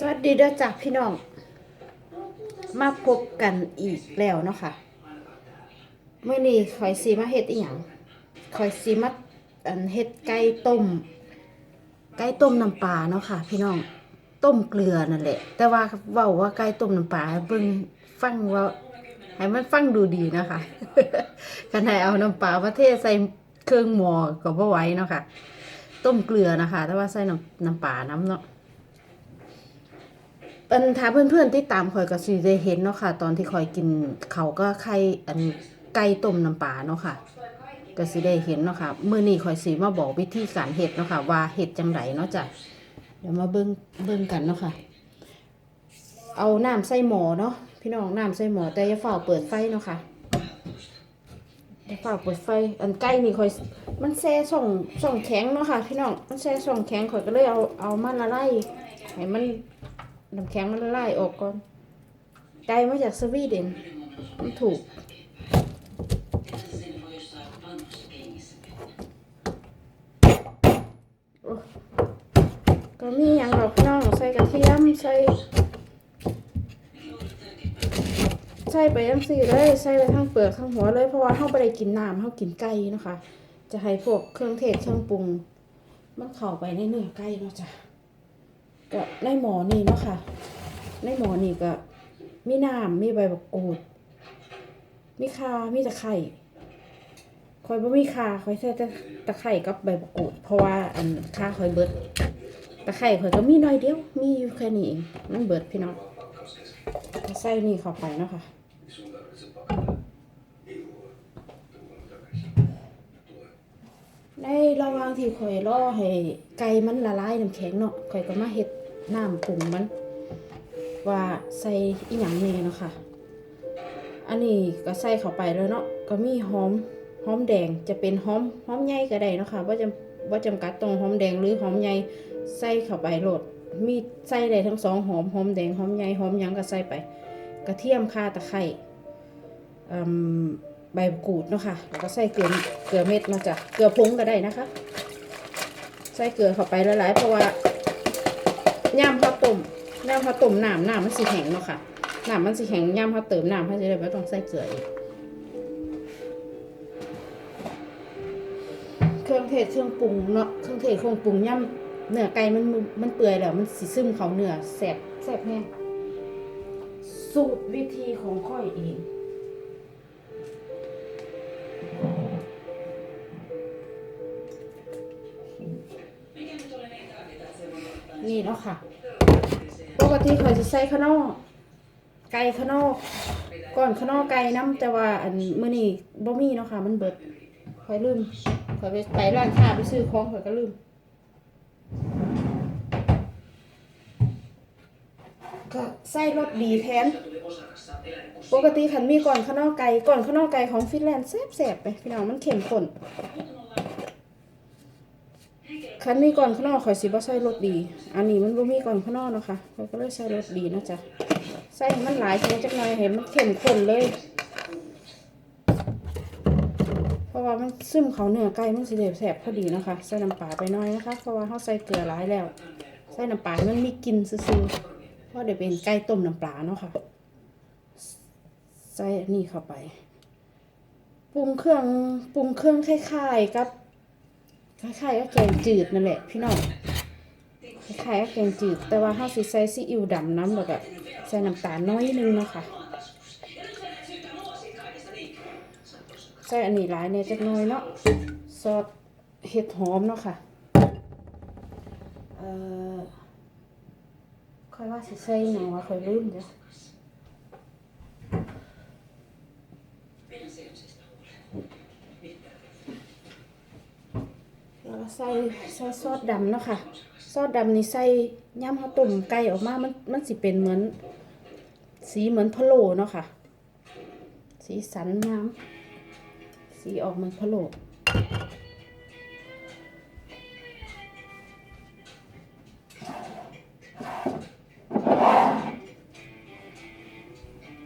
สวัสดีเด้อจ้ะพี่น้อง มาพบกันอีกแล้วเนาะค่ะเมื่อนี้คอยซีมาเฮ็ดอีหยังคอยซีมาอันเฮ็ดไก่ต้ม ไก่ต้มน้ำปลาเนาะค่ะ พี่น้อง ต้มเกลือนั่นแหละ แต่ว่าเว้าว่าไก่ต้มน้ำปลาเบิ่งฟังว่าให้มันฟังดูดีนะคะกันให้เอาน้ำปลามาเทศใส่เครื่องหมอก็บ่ไหวเนาะค่ะ ต้มเกลือนะคะ แต่ว่าใส่น้ำน้ำปลาน้ำเนาะ อันถ้าเพื่อนๆที่ตามข่อยก็สิได้เห็นเนาะค่ะ ตอนที่ข่อยกินเขาก็ไข่อันไก่ต้มน้ำปลาเนาะค่ะก็สิได้เห็นเนาะค่ะมื้อนี้ข่อยสิมาบอกวิธีการเฮ็ดเนาะค่ะว่าเฮ็ดจังไดเนาะจ้ะเดี๋ยวมาเบิ่งเบิ่งกันเนาะค่ะ เอาน้ำใส่หมอเนาะพี่น้องน้ำใส่หมอแต่อย่าเฝ้าเปิดไฟเนาะค่ะอย่าเฝ้าเปิดไฟอันไก่นี่ข่อยมันแช่ช่องช่องแข็งเนาะค่ะ พี่น้องมันแช่ช่องแข็งข่อยก็เลยเอาเอามาละลายให้มัน น้ำแข็งมันละลายออกก่อนไก่มาจากสวีเดนมันถูก ก็มีอย่างดอกพี่น้องใส่กระเทียมใส่ใส่ไปยังสี่เลยใส่ไปทั้งเปลือกทั้งหัวเลยเพราะว่าเขาไม่ได้กินน้ำเขากินไก่นะคะ จะให้พวกเครื่องเทศเครื่องปรุง มันเข้าไปในเนื้อไก่เนาะจ้ะ ก็ในหมอนี่เนาะค่ะ ในหมอนี่ก็มีน้ำมีใบบักกูด มีคามีตะไคร่คอยบ่มีคาคอยใส่แต่ตะไคร่กับใบบักกูด เพราะว่าอันคาคอยเบิดตะไคร่คอยก็มีน้อยเดียว มีอยู่แค่นี้เองมันเบิดพี่น้องใส่นี่เข้าไปเนาะค่ะในระหว่างที่ข่อยรอให้ไก่มันละลายน้ำแข็งเนาะข่อยก็มาเฮ็ด น้ำปรุงมัน ว่าใส่อีหยังแน่เนาะค่ะ อันนี้ก็ใส่เข้าไปแล้วเนาะก็มีหอมหอมแดงจะเป็นหอมหอมใหญ่ก็ได้เนาะค่ะว่าจำว่าจำกัดตรงหอมแดงหรือหอมใหญ่ใส่เข้าไปโหลดมีใส่ได้ทั้งสองหอมหอมแดงหอมใหญ่หอมยังก็ใส่ไป กระเทียมข่าตะไคร้ใบกูดเนาะค่ะแล้วก็ใส่เกลือเกลือเม็ดเนาจ้ะเกลือผงก็ได้นะคะ ใส่เกลือเข้าไปหลายๆเพราะว่า ย่ำข้าวต้มย่ำข้าวต้มน้ำน้ำมันสีแห้งเนาะค่ะน้ำมันสีแห้งย่ำข้าวเติมน้ำให้จะได้ไม่ต้องใส่เกลืออีกเครื่องเทศเครื่องปรุงเนาะเครื่องเทศเครื่องปรุงย่ำเนื้อไก่มันมันเปื่อยแล้วมันสีซึมเขาเนื้อแสบแสบแห้งสูตรวิธีของค่อยเอง เนาะค่ะ ปกติเขาจะใส่ข้าวนอกไก่ข้าวนอก ก่อนข้าวนอกไก่น้ำแต่ว่าอันมื้อนี้บ่มีเนาะค่ะ มันเบิดคอยลืมคอยไปไปร้านค้าไปซื้อของคอยก็ลืมก็ใส่รสดีแทน ปกติขันมีก่อนข้าวนอกไก่ก่อนข้าวนอกไก่ของฟินแลนด์แซ่บๆไปพี่น้องมันเข้มข้น คันมีก่อนข้าวนอกข่อยสิบ่ใส่รสดี อันนี้มันบ่มีก่อนข้าวนอกเนาะค่ะข่อยก็เลยใส่รสดีนะจ๊ะใส่ให้มันหลายทีจักหน่อยให้มันเข้มข้นเลย เพราะว่ามันซึมเขาเนื้อไก่มันสิเด็แสบพอดีนะคะ ใส่น้ำปลาไปน้อยนะคะ เพราะว่าเขาใส่เกลือหลายแล้ว ใส่น้ำปลามันมีกลิ่นซื่อๆเพราะเดี๋ยวเป็นไก่ต้มน้ำปลาเนาะค่ะ ใส่นนี่เข้าไป ปรุงเครื่องปรุงเครื่องคล้ายๆกับ คล้ายๆกับแกงจืดนั่นแหละพี่น้องคล้ายๆกับแกงจืด แต่ว่าเฮาสิใส่ซีอิ๊วดำน้ำแล้วก็ใส่น้ำตาลน้อยนึงเนาะค่ะใส่อันนี้หลายเนี่ยจักหน่อยเนาะซอสเห็ดหอมเนาะค่ะเอ่อค่อยว่าสิใส่หยังว่าค่อยลืมจ้ะล้วก็ ใส่ใส่ซอสดำเนาะค่ะ ซอสดำนี่ใส่ย่ำข้าวต้มไก่ออกมา มันมันสิเป็นเหมือน สีเหมือนพะโล้เนาะค่ะ สีสันงาม สีออกเหมือนพะโล้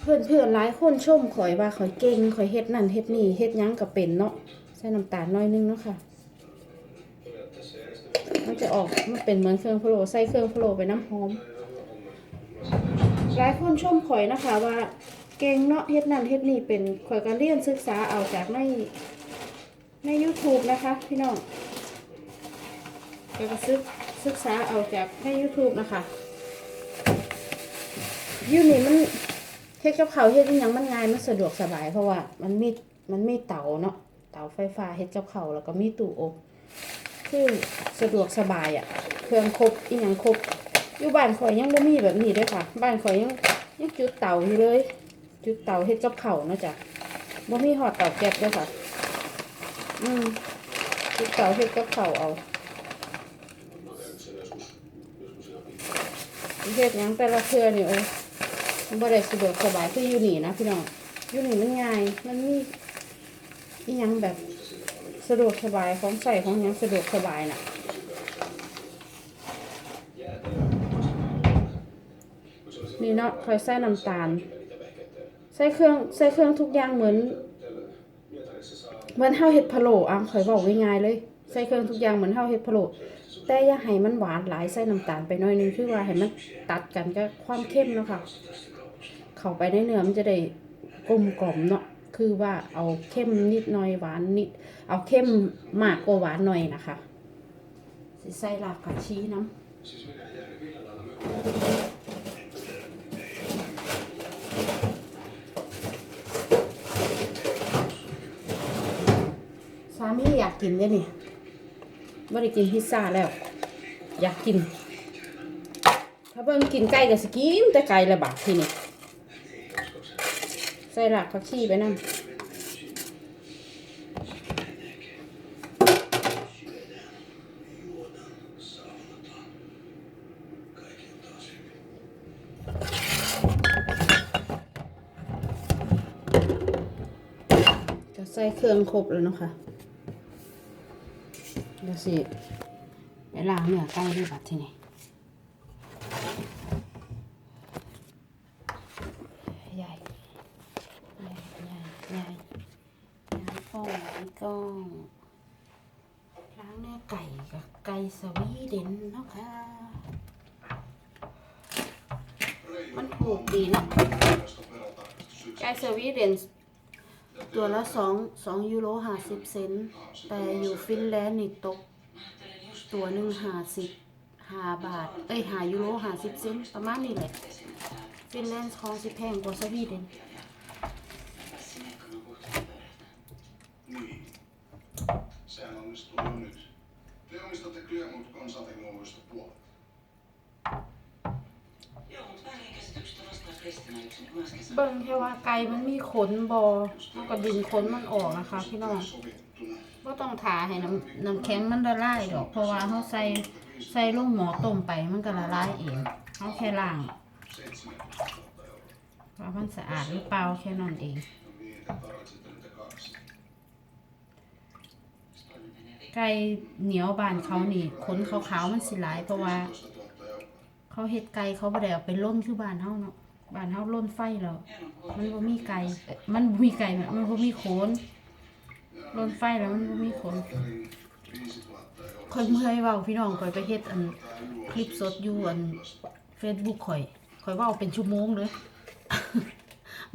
เพื่อนเพื่อนหลายคนชมข่อยว่าข่อยเก่งข่อยเฮ็ดนั่นเฮ็ดนี่เฮ็ดยั้งก็เป็นเนาะใส่น้ำตาลน้อยนึงเนาะค่ะ มันจะออกมันเป็นเหมือนเครื่องพะโล้ใส่เครื่องพะโล้ไปน้ำหอมหลายคนชมข่อยนะคะว่า เก่งเนาะเฮ็ดนั่นเฮ็ดนี่เป็นข่อยก็เรียนศึกษาเอาจากในใน YouTube นะคะ พี่น้องขอยก็ศึกศึกษาเอาจากใน YouTube นะคะยูนี่มันเฮ็ดกับเขาวเฮ็ดยังมันง่ายมันสะดวกสบายเพราะว่ามันมีมันมีเตาเนาะเตาไฟฟ้าเฮ็ดกับเขาวแล้วก็มีตู้อบ คือสะดวกสบายอะ่ะเครื่องครบอีหยังครบอยู่บ้านข่อยยังบ่มีแบบนี้ด้วยค่ะ บ้านข่อยยังยังจุดเตาอยู่เลย จุดเตาเฮ็ดกับข้าเนาะจ้ะบ่มีหอดเตาแก๊สเด้วยค่ะ อืมจุดเตาเฮ็ดกับข้าเอาเฮ็ดยังแต่ละเทื่อนี่โอ้ยบ่ได้สะดวกสบายคืออยู่นี่นะพี่น้องอยู่นี่มันง่ายมันมีอีหยังแบบ สะดวกสบายของใส่ของหยังสะดวกสบายน่ะนี่เนาะคอยใส่น้ำตาล ใส่เครื่องใส่เครื่องทุกอย่างเหมือน เหมือนเฮาเฮ็ดพะโล้อะคอยบอกง่ายๆเลย ใส่เครื่องทุกอย่างเหมือนเฮาเฮ็ดพะโล้แต่อย่าให้มันหวานหลายใส่น้ำตาลไปน่อยนึงคือว่าให้มันตัดกันกับความเข้มเนาะค่ะ เข้าไปในเนื้อมันจะได้กลมกล่อมเนาะ คือว่าเอาเข้มนิดหน่อยหวานนิด เอาเข้มมากกว่าหวานหน่อยนะคะใส่รากผักชีน้ำสามีอยากกินเลยนี่ไม่ได้กินพิซซ่าแล้ว อยากกิน ถ้าเบิ่งกินไก่ก็สกินแต่ไก่ละบาททีนี่ ใส่รากผักชีไปนั่งก็ใส่เครื่องครบแล้วเนาะค่ะเดี๋ยวสิไปล้างเนื้อไก่ด้วยบัดทีนี้ใหญ่ใหญ่ใหญ่ใหญ่ล้าง กล้องล้างกล้องล้างเนื้อไก่กับไก่สวีเดนเนาะค่ะ มันถูกดีนะไก่สวีเดนตัวละสองสองยูโรห้าสิบเซนแต่อยู่ฟินแลนด์นี่ตก ตัวหนึ่งห้าสิบห้าบาท เอ้ยห้ายูโรห้าสิบเซนประมาณนี้แหละ ฟินแลนด์ของสิแพงกว่าสวีเดน Sehän onnistuu jo nyt. Te omistatte Clermont kansanteknologista puolet. Joo, mutta väärinkäsitykset on vasta Kristina yksin, kun äsken sanoin. เบิ่งแค่ว่าไก่มันมีขนบอมันก็ดึงขนมันออกนะคะ พี่น้อง Sovittuna. ก็ต้องทาให้น้ำน้ำแข็งมันละลายดอก เพราะว่าเขาใส่ใส่ลงหมอต้มไปมันก็ละลายเองเขาแค่ล้าง17 000 euroa. ว่ามันสะอาดหรือเปล่าแค่นั้นเอง No niin, että tarvitsette ไก่เหนียวบานเขานี่ขนขาวๆมันสิหลายเพราะว่า เขาเฮ็ดไก่เขาบ่ได้เอาไปล่นคือบานเฮาเนาะบานเฮาล่นไฟแล้วมันบ่มีไก่มันบ่มีไก่มันมันบ่มีโคนล่นไฟแล้วมันบ่มีโคน Terin 5 000 euroa. ข่อยเมื่อยเว้าพี่น้องข่อยไปเฮ็ดอันคลิปสดอยู่อัน Facebook ข่อยข่อยเว้าเป็นชั่วโมงเลย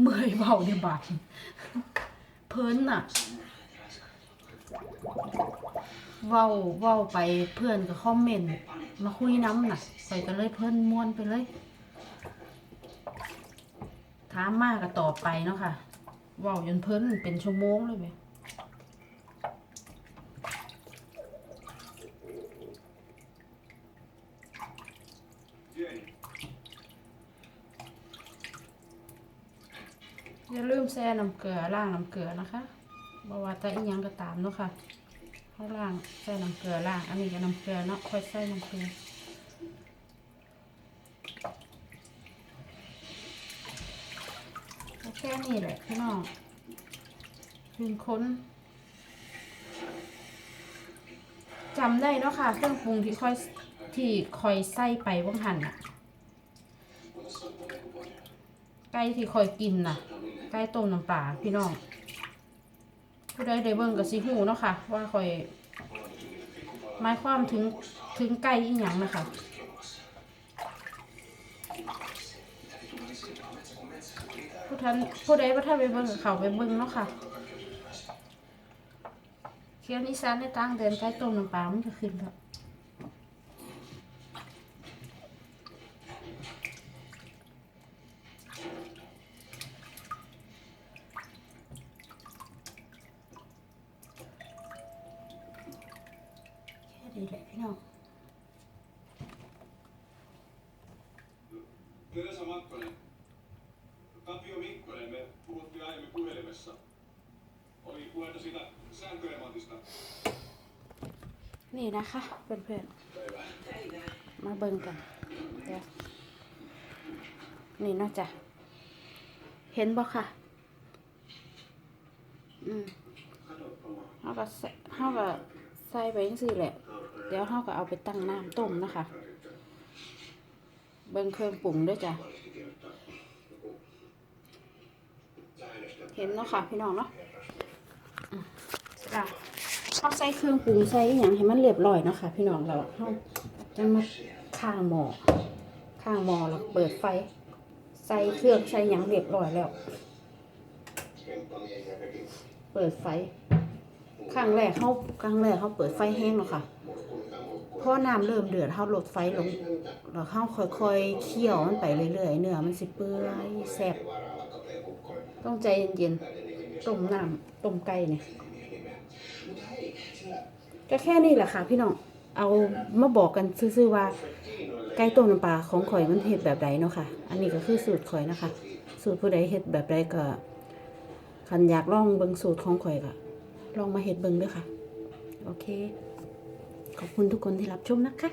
เมื่อยเว้าในบาดนี้เพิ่นน่ะ เว้าเว้าไปเพื่อนก็คอมเมนต์มาคุยน้ำน่ะข่อยก็เลยเพิ่อนม่วนไปเลย ถามมากก็ตอบไปเนาะค่ะเว้าจนเพิ่อนเป็นชั่วโมงเลยไหมอย่าลืมแช่น้ำเกลือล้างน้ำเกลือนะคะบ่ว่าแต่อีหยังก็ตามเนาะค่ะ ให้ล้างใส่น้ำเกลือล้าง อันนี้ก็น้ำเกลือเนาะค่อยใส่น้ำเกลือแค่นี้แหละพี่น้องถึงค้นจำได้เนาะค่ะ เครื่องปรุงที่ค่อยที่คอยใส่ไปว่างหันอะไก่ที่คอยกินน่ะไก่ต้มน้ำปลาพี่น้อง ผู้ใดได้เบิ่งก็สิฮู้เนาะค่ะ ว่าคอยหมายความถึงถึงไก่อีหยังนะคะผู้ท่านผู้ใดบ่ทันไปเบิ่งก็เขาไปเบิ่งเนาะค่ะเคี่ยวนิสานในต่างเดินใต้ต้มน้ำปลามันจะขึ้นแล้วแค่นี้แหละพี่น้อง Teresa Makkonen. Tapio Mikkonen, me puhuttiin aiemmin puhelimessa. Oli puhetta siitä sääntöremontista. นี่นะคะเพื่อน Päivää. ๆมาเบิ่งกันเดี๋ยวนี่เนาะจ้ะเห็นบ่ค่ะ อืม Katsoppa vaan. เฮาก็ใส่เฮาก็ใส่ไปจังซี่แหละ เดี๋ยวเฮาก็เอาไปตั้งน้ำต้มนะคะ เบิ่งเครื่องปรุงด้วยจ้ะ เห็นเนาะค่ะพี่น้องเนาะอืมจ้ะเฮาใส่เครื่องปรุงใส่อหยังให้มันเรียบร้อยเนาะค่ะพี่น้องเราเฮาจะมาข้างหม้อข้างหม้อแล้วเปิดไฟ ใส่เครื่องใส่หยังเรียบร้อยแล้ว เปิดไฟครั้งแรกเขาครั้งแรกเขาเปิดไฟแห้งแล้วค่ะ พราะน้ำเริ่มเดือดเขาลดไฟลงแล้วเขาค่อยๆเคี่ยวมันไปเรื่อยๆเนื้อมันสิเปื่อยแซ่บต้องใจเย็นๆต้มน้ำต้มไก่เนี่ยก็แค่นี้แหละค่ะ พี่น้องเอามาบอกกันซื่อๆว่าไก่ต้มน้ำปลาของข่อยมันเฮ็ดแบบใดเนาะค่ะ อันนี้ก็คือสูตรข่อยนะคะ สูตรผู้ใดเฮ็ดแบบใดก็คันอยากลองเบิ่งสูตรของข่อยก็ลองมาเฮ็ดเบิ่งด้วยค่ะ โอเค ขอบคุณทุกคนที่รับชมนะคะ